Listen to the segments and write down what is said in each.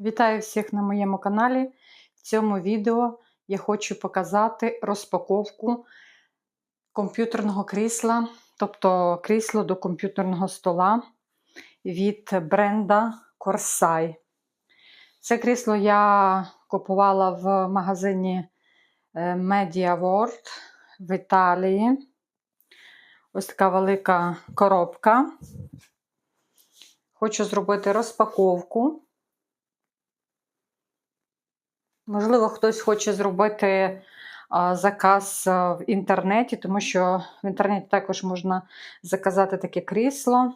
Вітаю всіх на моєму каналі. В цьому відео я хочу показати розпаковку комп'ютерного крісла, тобто крісло до комп'ютерного стола від бренда Corsair. Це крісло я купувала в магазині е, Media World в Італії. Ось така велика коробка. Хочу зробити розпаковку. Можливо, хтось хоче зробити заказ в інтернеті, тому що в інтернеті також можна заказати таке крісло.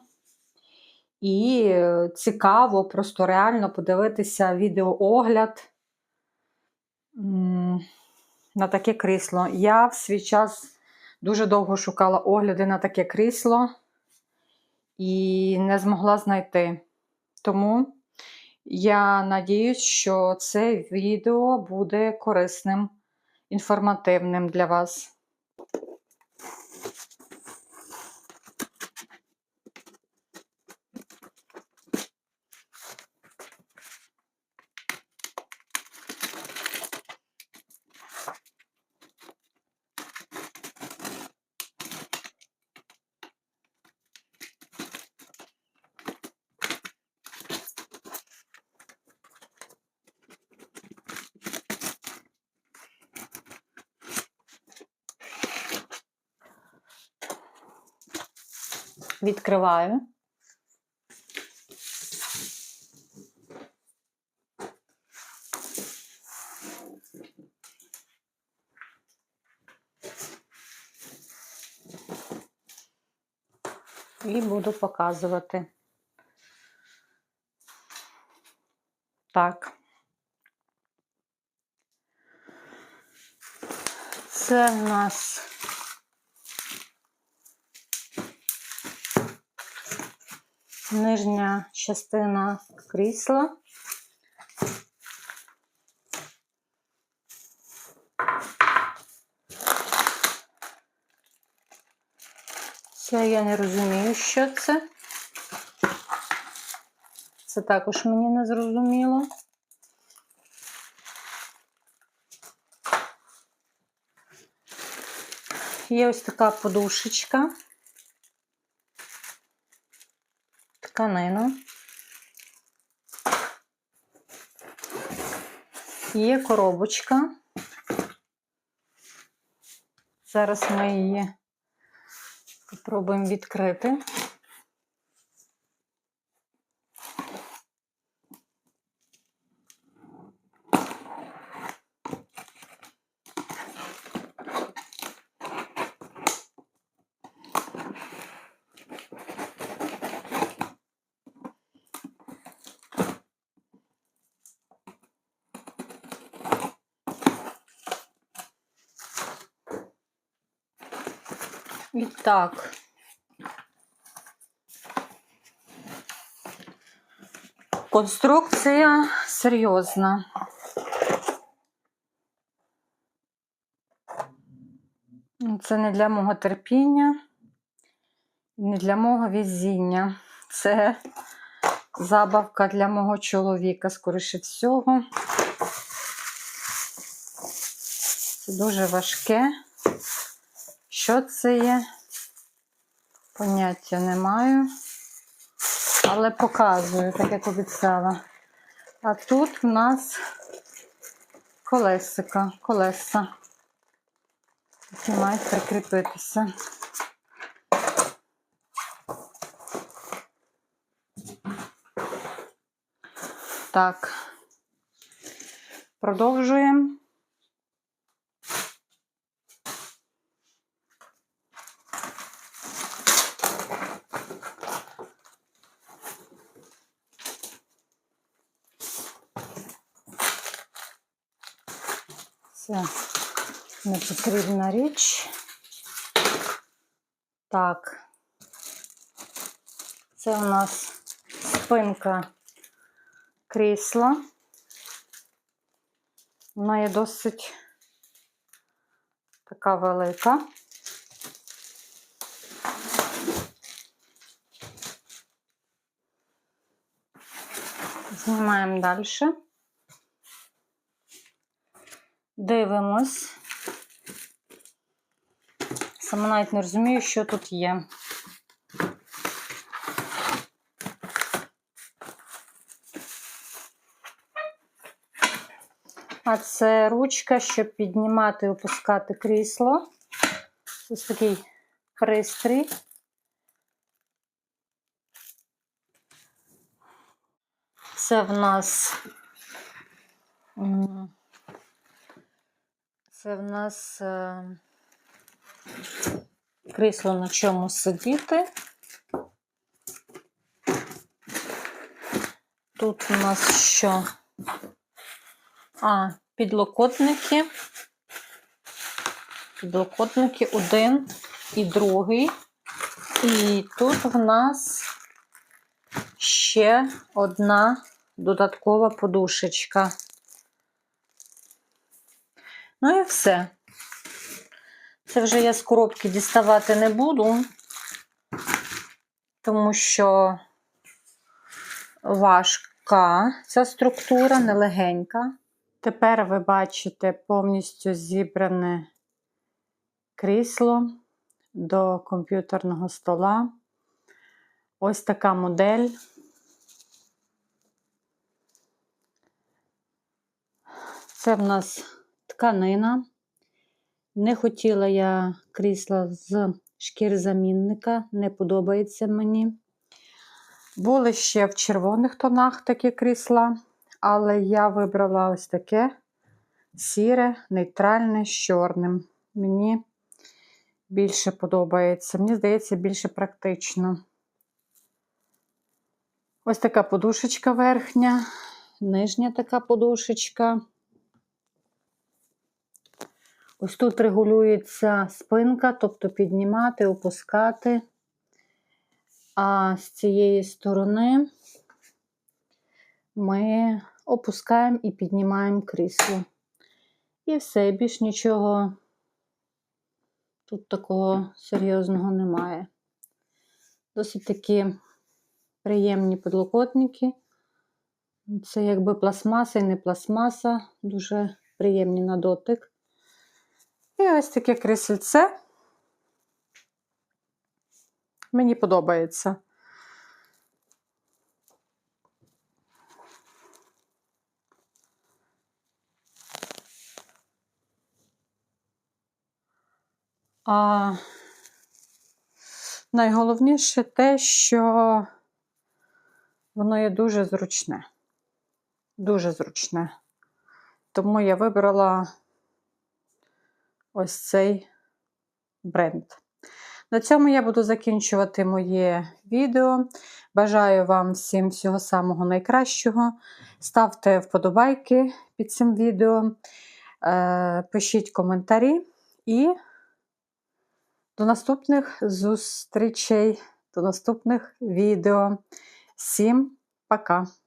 І е, цікаво просто реально подивитися відеоогляд на таке крісло. Я в свій час дуже довго шукала огляди на таке крісло і не змогла знайти. Тому я надіюсь, що це відео буде корисним, інформативним для вас. Відкриваю. І буду показувати. Так. Це в нас нижня частина крісла. Це я не розумію, що це. Це також мені не зрозуміло. Є ось така подушечка. Тканину. Є коробочка. Зараз ми її спробуємо відкрити. Так. Конструкція серйозна. Це не для мого терпіння, не для мого візіння. Це забавка для мого чоловіка, скоріше всього. Це дуже важке. Що це є? Поняття не маю. Але показую, так як обіцяла. А тут в нас колесика, колеса, які мають прикріпитися. Так, продовжуємо. Це не потрібна річ. Так, це у нас спинка крісла. Вона є досить така велика. Знімаємо далі. Дивимось. Сама навіть не розумію, що тут є. А це ручка, щоб піднімати і опускати крісло. Ось такий пристрій. Це в нас. Це в нас е, крісло на чому сидіти. Тут у нас що? А, підлокотники. Підлокотники один і другий. І тут в нас ще одна додаткова подушечка. Ну і все. Це вже я з коробки діставати не буду, тому що важка ця структура, нелегенька. Тепер ви бачите повністю зібране крісло до комп'ютерного стола. Ось така модель. Це в нас тканина. Не хотіла я крісла з шкірзамінника, не подобається мені. Були ще в червоних тонах такі крісла, але я вибрала ось таке сіре, нейтральне з чорним. Мені більше подобається. Мені здається, більше практично. Ось така подушечка верхня, нижня така подушечка. Ось тут регулюється спинка, тобто піднімати, опускати. А з цієї сторони ми опускаємо і піднімаємо крісло. І все, більш нічого тут такого серйозного немає. Досить такі приємні підлокотники. Це якби пластмаса і не пластмаса, дуже приємні на дотик. І ось таке крісельце. Мені подобається. А найголовніше те, що воно є дуже зручне. Дуже зручне. Тому я вибрала ось цей бренд. На цьому я буду закінчувати моє відео. Бажаю вам всім всього самого найкращого. Ставте вподобайки під цим відео, е, пишіть коментарі і до наступних зустрічей, до наступних відео. Всім пока!